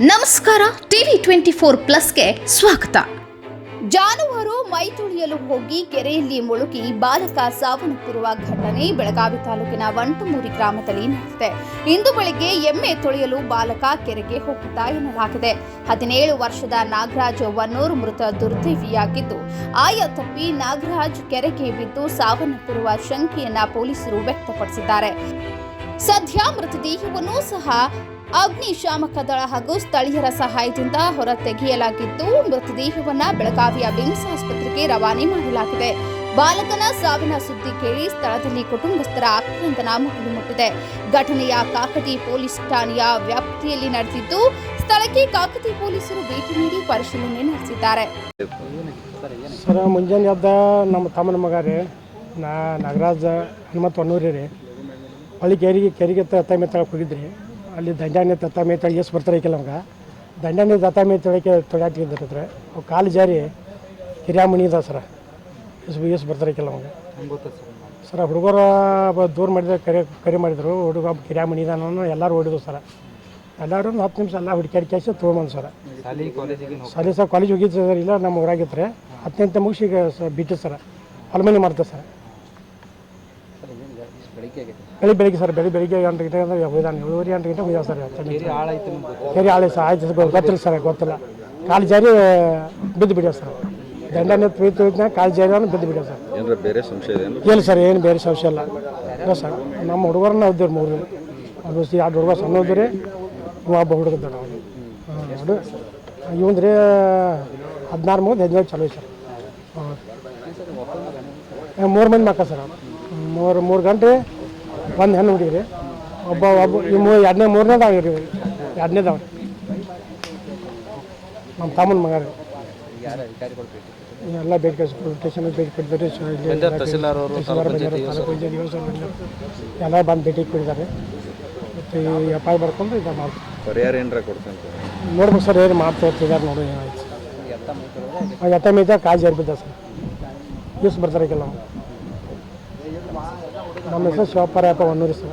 ನಮಸ್ಕಾರ, TV twenty four ಪ್ಲಸ್ಗೆ ಸ್ವಾಗತ. ಜಾನುವಾರು ಮೈ ತುಳಿಯಲು ಹೋಗಿ ಕೆರೆಯಲ್ಲಿ ಮುಳುಗಿ ಬಾಲಕ ಸಾವನ್ನಪ್ಪಿರುವ ಘಟನೆ ಬೆಳಗಾವಿ ತಾಲೂಕಿನ ವಂಟಮೂರಿ ಗ್ರಾಮದಲ್ಲಿ ನಡೆದಿದೆ. ಇಂದು ಬೆಳಿಗ್ಗೆ ಎಮ್ಮೆ ತೊಳೆಯಲು ಬಾಲಕ ಕೆರೆಗೆ ಹೋಗುತ್ತಾ ಎನ್ನಲಾಗಿದೆ. ಹದಿನೇಳು ವರ್ಷದ ನಾಗರಾಜ್ ವನ್ನೂರು ಮೃತ ದುರ್ದೈವಿಯಾಗಿದ್ದು, ಆಯ ತಪ್ಪಿ ನಾಗರಾಜ್ ಕೆರೆಗೆ ಬಿದ್ದು ಸಾವನ್ನಪ್ಪಿರುವ ಶಂಕೆಯನ್ನ ಪೊಲೀಸರು ವ್ಯಕ್ತಪಡಿಸಿದ್ದಾರೆ. ಸದ್ಯ ಮೃತದೇಹವನ್ನು ಸಹ ಅಗ್ನಿಶಾಮಕ ದಳ ಹಾಗೂ ಸ್ಥಳೀಯರ ಸಹಾಯದಿಂದ ಹೊರ ತೆಗೆಯಲಾಗಿದ್ದು ಮೃತದೇಹವನ್ನ ಬೆಳಗಾವಿಯ ಬಿಮ್ಸ್ ಆಸ್ಪತ್ರೆಗೆ ರವಾನೆ ಮಾಡಲಾಗಿದೆ. ಬಾಲಕನ ಸಾವಿನ ಸುದ್ದಿ ಕೇಳಿ ಸ್ಥಳದಲ್ಲಿ ಕುಟುಂಬಸ್ಥರ ಆಕ್ರಂದನ ಮುಗಿಲು ಮುಟ್ಟಿದೆ. ಘಟನೆಯ ಕಾಕತಿ ಪೊಲೀಸ್ ಠಾಣೆಯ ವ್ಯಾಪ್ತಿಯಲ್ಲಿ ನಡೆದಿದ್ದು, ಸ್ಥಳಕ್ಕೆ ಕಾಕತಿ ಪೊಲೀಸರು ಭೇಟಿ ನೀಡಿ ಪರಿಶೀಲನೆ ನಡೆಸಿದ್ದಾರೆ. ಸರ್, ಮುಂಜಾನೆ ನಮ್ಮ ತಮ್ಮನ ಮಗ ರೀ, ನಾ ನಾಗರಾಜ ಹನುಮತ್ ಹೊನ್ನೂರಿ ರೀ. ಹೊಳಿ ಕೆರಿಗೆ ಕೆರಿಗೆ ತಮ್ಮ ತಳಕ್ಕೆ ಹೋಗಿದ್ರಿ. ಅಲ್ಲಿ ದಂಡಾನೆ ತತ್ತಮೆ ತಳಿ ಎಷ್ಟು ಬರ್ತಾರೆ ಐಕಲ್ಲ ನಮ್ಗೆ ದಂಡಾನೆ ತತ್ತಮೆ ತೊಳಕ್ಕೆ ತೊಳ್ಯಾತಿದ್ರಿ ಅವು ಕಾಲು ಜಾರಿ ಹಿರಿಯಾಮಣಿ ಇದಾವೆ ಸರ. ಎಷ್ಟು ಎಷ್ಟು ಬರ್ತಾರೆ ಐಕಲ್ಲ ನಮ್ಗೆ ಸರ ಹುಡುಗರ ದೂರ ಮಾಡಿದ್ರೆ ಕರೆ ಕರೆ ಮಾಡಿದ್ರು. ಹುಡುಗ ಕಿರಿಯಾಮಣಿ ಇದಾನ ಎಲ್ಲರೂ ಓಡಿದ್ರು ಸರ. ಎಲ್ಲರೂ ಒಂದು ಹತ್ತು ನಿಮಿಷ ಎಲ್ಲ ಹುಡುಕಿ ಕ್ಯಾಶ್ ತೊಗೊಂಬಂದು ಸರ. ಶಾಲಿ ಸಾಲಿ ಸರ್ ಕಾಲೇಜ್ ಹೋಗಿದ್ದು ಸರ್ ಇಲ್ಲ ನಮ್ಮ ಊರಾಗಿತ್ತು ಹತ್ತನೇ ಮುಗಿಸಿ ಈಗ ಬಿಟ್ಟು ಸರ್. ಹೊಲಮನೆ ಮಾಡ್ತಾರೆ ಸರ್. ಬೆಳಿಗ್ಗೆ ಬೆಳಿಗ್ಗೆ ಸರ್ ಬೆಳಿ ಬೆಳಿಗ್ಗೆ ಎಂಟು ಗಂಟೆ ಅಂದ್ರೆ ಹೋಯ್ದಾನೆ. ಏಳುವರೆ ಎಂಟು ಗಂಟೆ ಹೋಗ್ಯಾವ ಸರ್ ಕೆರೆ ಹಾಳೆ ಸರಿ ಸರ್ ಆಯ್ತು ಸರ್ ಗೊತ್ತಿಲ್ಲ ಸರ್ ಗೊತ್ತಿಲ್ಲ. ಕಾಲು ಜಾರಿ ಬಿದ್ದು ಬಿಡ್ಯಾವ ಸರ್. ದಂಡ ಪ್ರೀತಿ ಕಾಲು ಜಾರಿ ಅಂದ್ರೆ ಬಿದ್ದು ಬಿಡ್ಯಾವ ಸರ್. ಏನಾರ ಬೇರೆ ಸಂಶಯ ಇದೆ ಇಲ್ಲ ಸರ್ ಏನು ಬೇರೆ ಸಂಶಯ ಇಲ್ಲ. ಇಲ್ಲ ಸರ್ ನಮ್ಮ ಹುಡುಗರನ್ನ ಇದ್ದೀವಿ ಮೂರು. ಅದು ಸಿ ಎರಡು ಹುಡುಗ ಸಣ್ಣ ಹೋದ್ರಿ ಒಬ್ಬ ಹುಡುಗ ಇದ್ದಾನೆ ಅವನು. ಇವಂದ್ರಿ ಹದಿನಾರು ಮೂವತ್ತು ಹದಿನೈದು ಚಲೋ ಸರ್. ಮೂರು ಮಂದಿ ಮಕ್ಕ ಸರ್ ಅವ್ರು. ಮೂರು ಮೂರು ಗಂಟೆ ಒಂದು ಹೆಣ್ಣು ಹುಡುಗಿರಿ. ಒಬ್ಬ ಒಬ್ಬ ಈ ಮೂ ಎರಡನೇ ಮೂರನೇದಾವ ರೀ ಎರಡನೇದಾವ ನಮ್ಮ ತಮ್ಮನ ಮಗ ರೀ. ಭೇಟಿ ಎಲ್ಲ ಭೇಟಿ ಸ್ಟೇಷನ್ ಭೇಟಿ ಕೊಡ್ತಾರೆ ತಹಸೀಲ್ದಾರ್. ಎಲ್ಲ ಬಂದು ಭೇಟಿ ಕೊಟ್ಟಿದ್ದಾರೆ ಮತ್ತು ಈ ಎಫ್ ಐ ಬರ್ಕೊಂಡು ಇದು ಮಾಡ್ತಾರೆ ಪರಿಹಾರ ಏನಾರ ಕೊಡ್ತಂತ ನೋಡ್ಬೇಕು ಸರ್ ಏನು ಮಾಡ್ತಾ ಇರ್ತಿದ್ದಾರೆ ನೋಡಿ ಏನಾಯ್ತು ಎತ್ತ ಮೈತೊಳಗೆ ಕಾಜಿ ಮೇಯ್ತ ಜಾರಿ ಬಿದ್ದ ಸರ್. ಯೂಸ್ ಬರ್ತಾರೆ ಕೆಲವು. ನಮ್ಮ ಹೆಸರು ಶಿವಪ್ಪರ ಅಪ್ಪ ಹೊನ್ನೂರಿ ಸರ್